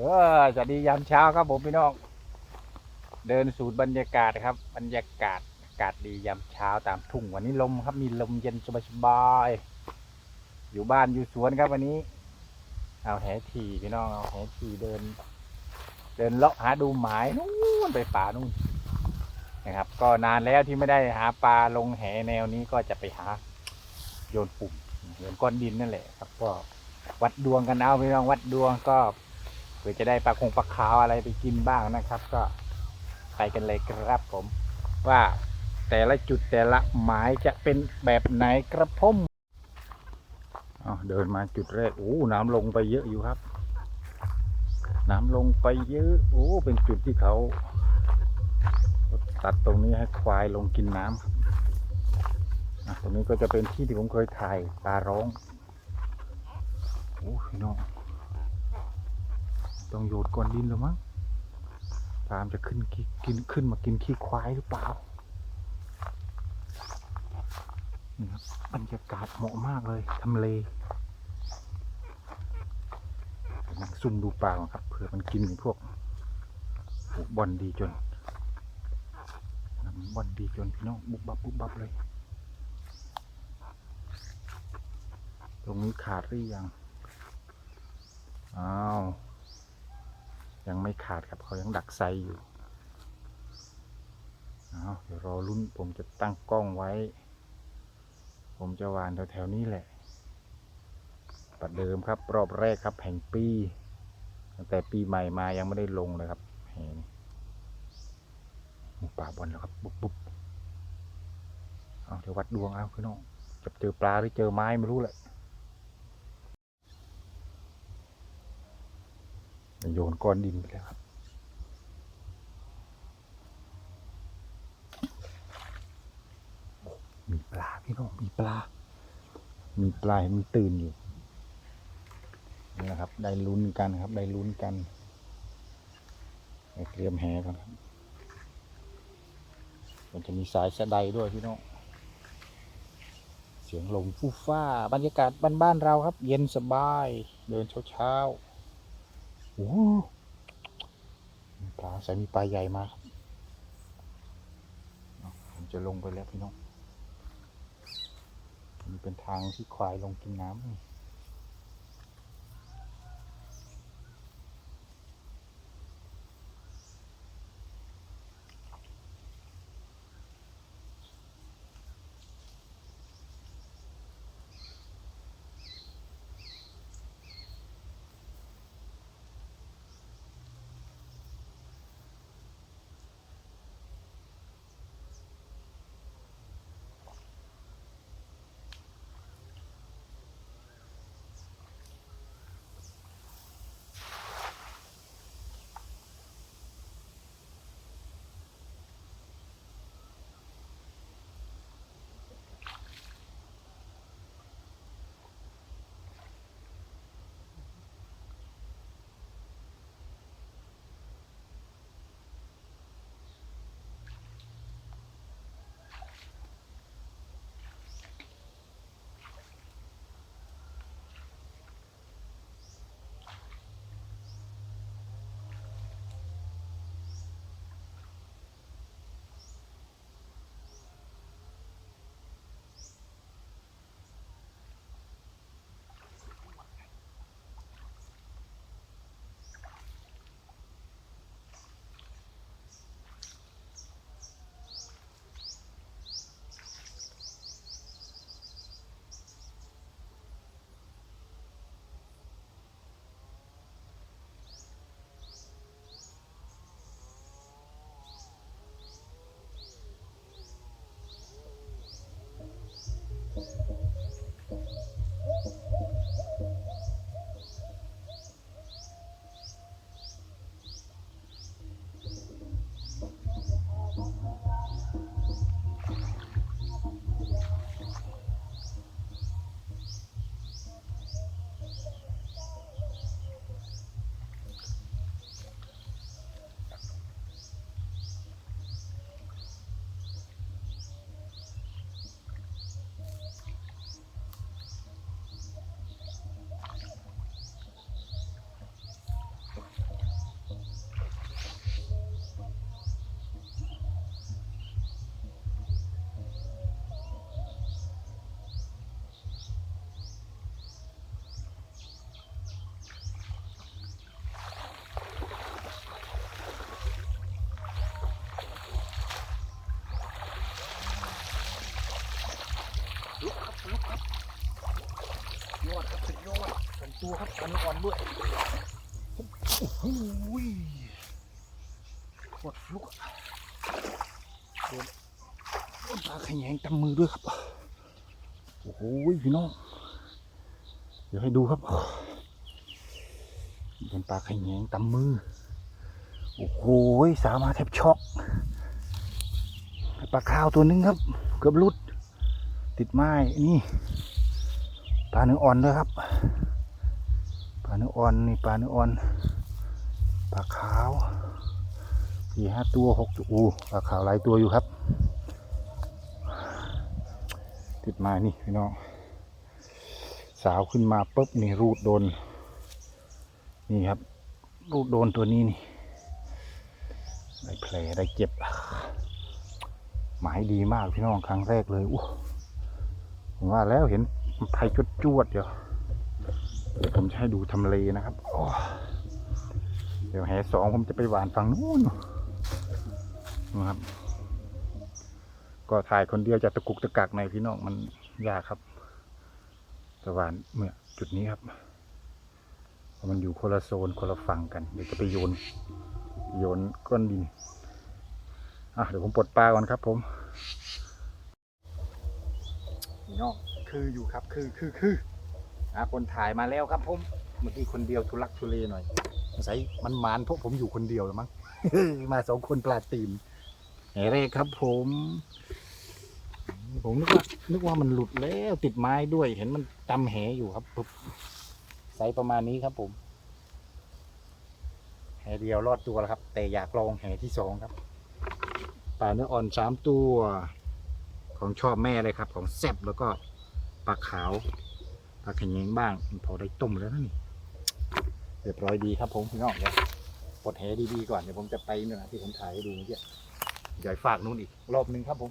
เออสวัสดียามเช้าครับผมพี่น้อง เดินสูตรบรรยากาศครับ บรรยากาศอากาศดียามเช้าตามทุ่งวันนี้ลมครับมีลมเย็นสบายๆอยู่บ้านอยู่สวนครับวันนี้ เอาแหทีพี่น้องเอาแหทีเดิน เดินเลาะหาดูหมายนู่นไปป่านู่นนะครับ ก็นานแล้วที่ไม่ได้หาปลาลงแหแนวนี้ก็จะไปหาโยนปุ่มโยนก้อนดินนั่นแหละครับ ก็วัดดวงกันเอาพี่น้องวัดดวงก็ เพื่อจะได้ปลาคงปลาขาวอะไรไปกินบ้างนะครับ ก็ไปกันเลยครับผม ว่าแต่ละจุดแต่ละหมายจะเป็นแบบไหนกระผมเอาเดินมาจุดแรกโอ้น้ำลงไปเยอะอยู่ครับ น้ำลงไปเยอะ โอ้เป็นจุดที่เขา ตัดตรงนี้ให้ควายลงกินน้ำครับตรงนี้ก็จะเป็นที่ที่ผมเคยถ่ายปลาร้องโอ้พี่น้อง ต้องโยนก้อนดินแล้วมั้งปลามจะขึ้นกินขึ้นมากินขี้ควายหรือเปล่านี่ครับบรรยากาศเหมาะมากเลยทำเลนั่งซุ่มดูปลาก่อนครับเผื่อมันกินพวกโอ้บอลดีจนบอลดีจนพี่น้องบุบบับบุบบับเลย ตรงนี้ขาดหรือยังอ้าว ยังไม่ขาดครับเขายังดักไซอยู่อ้าเดี๋ยวรอรุ่นผมจะตั้งกล้องไว้ ผมจะวานแถวๆนี้แหละประเดิมครับรอบแรกครับแห่งปีตั้งแต่ปีใหม่มายังไม่ได้ลงเลยครับแห่งหมูป่าบอลแล้วครับบุ๊บบุ๊บเอาเดี๋ยววัดดวงเอาพี่น้องจะเจอปลาหรือเจอไม้ไม่รู้แหละ โยนก้อนดินไปแล้วครับมีปลาพี่น้องมีปลา มีปลาเห็นมันตื่นอยู่นี่นะครับ ได้ลุ้นกันครับ ได้ลุ้นกันเตรียมแหกันครับ มันจะมีสายสะใดด้วยพี่น้องเสียงลมฟู่ฟ้า บรรยากาศบ้านๆเราครับ เย็นสบาย เดินเช้าๆ โอ้ปลาใส่มีปลาใหญ่มาครับผมจะลงไปแล้วพี่น้องมันเป็นทางที่ควายลงกินน้ำ ตัวครับปลาเนื้ออ่อนด้วยโอ้โหปวดลุกโดนโดนปลาขยงตำมือด้วยครับ โอ้โหพี่น้อง เดี๋ยวให้ดูครับโดนปลาขยงตำมือ โอ้โหสามาแทบช็อกปลาข้าวตัวหนึงครับ เกือบลุด ติดไม้นี่ปลาเนื้ออ่อนด้วยครับ เนื้ออ่อนนี่ปลาเนื้ออ่อนปลาขาวสี่ห้าตัวหกตัวอูปลาขาวหลายตัวอยู่ครับ ติดม้นี่พี่น้องสาวขึ้นมาปุ๊บนี่รูดโดน นี่ครับ รูดโดนตัวนี้นี่ได้แผลได้เจ็บ หมายดีมากพี่น้องครั้งแรกเลยอู้ผมว่าแล้วเห็นไทยจวดจวดเดี๋ยว เดี๋ยวผมจะให้ดูทำเลนะครับเดี๋ยวแห่สองผมจะไปหวานฝั่งนู้นนะครับ ก็ถ่ายคนเดียวจะตะกุกตะกักในพี่น้องมันยากครับแต่หวานเมื่อจุดนี้ครับเพราะมันอยู่คนละโซนคนละฝั่งกัน เดี๋ยวจะไปโยน โยนก้อนดินอะเดี๋ยวผมปลดปลาก่อนครับ ผมนี่น้องคืออยู่ครับ คือคือคือ อะคนถ่ายมาแล้วครับผมเมื่อกี้คนเดียวทุลักทุเลหน่อยสงสัยมันมานเพวกผมอยู่คนเดียวหรือมั้ง มาสองคนปลาตีนแหเรครับผม ผมนึกว่านึกว่ามันหลุดแล้วติดไม้ด้วย เห็นมันจำแหอยู่ครับปุ๊บไซส์ประมาณนี้ครับผมแหเดียวรอดตัวแล้วครับ แต่อยากลองแหที่สองครับปลาเนื้ออ่อนสามตัว ของชอบแม่เลยครับ ของแซบแล้วก็ปลาขาว ปลาขยงบ้างพอได้ต้มแล้วนะนี่เรียบร้อยดีครับผมพี่น้องเลยปลดแหดีๆก่อนเดี๋ยวผมจะไปเนี่ยนะที่ผมถ่ายให้ดูเมื่อกี้ใหญ่ฝากนู่นอีกรอบนึงครับผม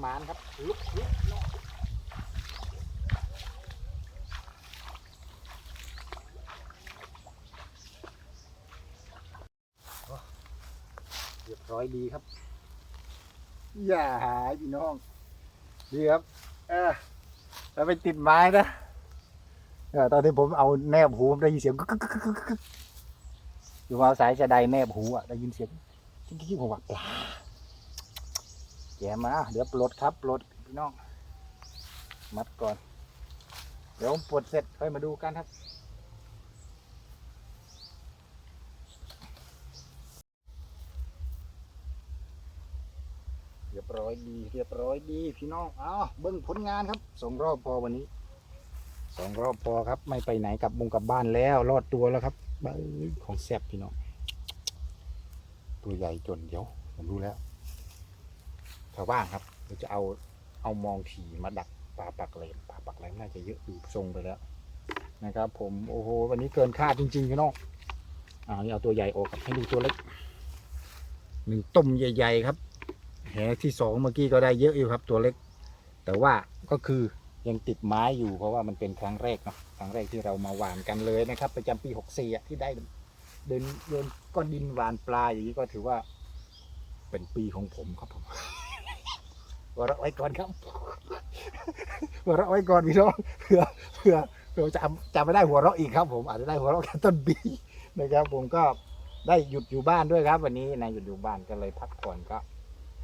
หมานครับลุกลุกเนาะโอ้เรียบร้อยดีครับ อย่าหายพี่น้อง ดีครับเออแล้วไปติดไม้นะเออตอนที่ผมเอาแนบหูผมได้ยินเสียงกึกกึกกึกกึกอยู่เอาสายจะไดแนบหูอะได้ยินเสียงกิ๊กกิ๊กผมว่าปลา แกมาเดี๋ยวปลดครับปลดพี่น้อง มัดก่อน เดี๋ยวปลดเสร็จค่อยมาดูกันครับ เรียบร้อยดี เรียบร้อยดีพี่น้องเอาเบิ้งผลงานครับสองรอบพอวันนี้สองรอบพอครับ ไม่ไปไหนกลับมุงกลับบ้านแล้ว รอดตัวแล้วครับของแซ่บพี่น้อง ตัวใหญ่จนเดี๋ยวผมรู้แล้วาวบ้านครับเราจะเอาเอามองถีมาดักปลาปักแหลมปลาปักแหลมน่าจะเยอะอยู่ทรงไปแล้วนะครับ ผมโอ้โหวันนี้เกินคาดจริงๆพี่น้องอ่านี่เอาตัวใหญ่ออกให้ดูตัวเล็กหนึ่งต้มใหญ่ ๆ ครับแหที่สองเมื่อกี้ก็ได้เยอะอยู่ครับ ตัวเล็ก แต่ว่าก็คือยังติดไม้อยู่เพราะว่ามันเป็นครั้งแรกเนาะครั้งแรกที่เรามาหวานกันเลยนะครับ ประจำปีหกสี่ที่ได้เดินโยนก้อนดินหวานปลาอย่างนี้ก็ถือว่าเป็นปีของผมครับผม หัวเราะไว้ก่อนครับหัวเราะไว้ก่อนพี่น้องเผื่อเผื่อเผื่อจำจำไม่ได้หัวเราะอีกครับ ผมอาจจะได้หัวเราะแค่ต้นปีนะครับ ผมก็ได้หยุดอยู่บ้านด้วยครับ วันนี้นายหยุดอยู่บ้านก็เลยพักผ่อนก็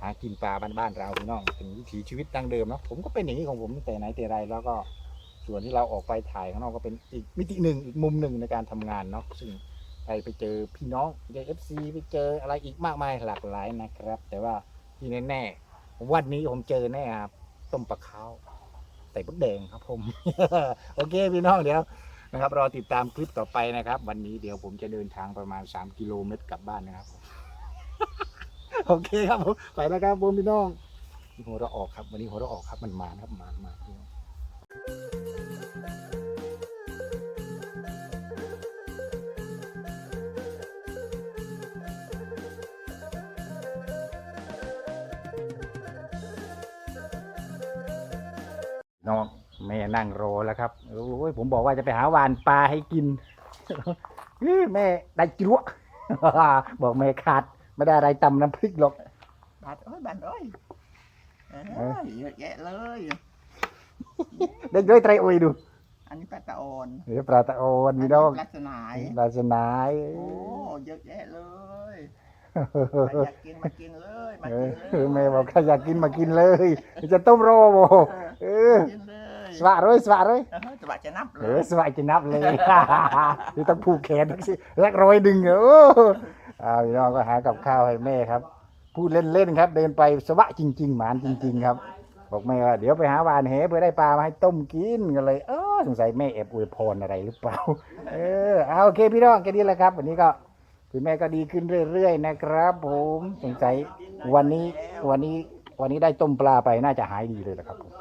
หากินปลาบ้านๆเราพี่น้องเป็นวิถีชีวิตดั้งเดิมเนาะผมก็เป็นอย่างนี้ของผมตั้งแต่ไหนแต่ไรแล้วก็ส่วนที่เราออกไปถ่ายข้างนอกก็เป็นอีกมิติหนึ่งอีกมุมหนึ่งในการทำงานเนาะซึ่งไปไปเจอพี่น้องไปเจอเอฟซีไปเจออะไรอีกมากมายหลากหลายนะครับ แต่ว่าที่แน่ๆ วันนี้ผมเจอแน่ครับต้มปลาเขาใส่บุกแดงครับ ผม โอเคพี่น้องเดี๋ยวนะครับรอติดตามคลิปต่อไปนะครับ วันนี้เดี๋ยวผมจะเดินทางประมาณ 3 กิโลเมตรกลับบ้านนะครับโอเคครับผมไปแล้วครับผมพี่น้องหัวเราออกครับ วันนี้หัวเราออกครับมันมาครับมามาพี่น้อง น้องแม่นั่งรอแล้วครับโอ้ยผมบอกว่าจะไปหาหวานปลาให้กินเฮ้ยแม่ได้จั๊วบอกแม่ขาดไม่ได้อะไรตำน้ำพริกหรอกบาทเอ้ยบาทเอ้ยเอ้เอ้ยยเยอะแยะเลยเด็กด้วยไตรโอยดู อันนี้ปลาตะออนเดี๋ยวปลาตะโอนพี่น้องลักษณะปลาสนายโอ้เยอะแยะเลย ใครอยากกินมากินเลยมาเอกิอนเลยแม่บอกใครอยากกินมากินเลย จะต้มโรโบเออกินเลยสวะร้อยสวะร้อยเออจะบาดจะนับเลเออยสวะจะนับเลย นี่ต้องผูกแขนสิรักร้อยดึงโอ้อ้าวพี่น้องก็หากับข้าวให้แม่ครับ พูดเล่นๆครับ เดินไปสวะจริง ๆ หมานจริง ๆ ครับ บอกแม่ว่าเดี๋ยวไปหาหวานแหเพื่อได้ปลามาให้ต้มกินกันเลยเออสงสัยแม่แอบอวยพรอะไรหรือเปล่า เออเอาโอเคพี่น้องแค่นี้แหละครับ วันนี้ก็ คุณแม่ก็ดีขึ้นเรื่อยๆนะครับ ผมสงสัยวันนี้วันนี้วันนี้ได้ต้มปลาไปน่าจะหายดีเลยแหละครับผม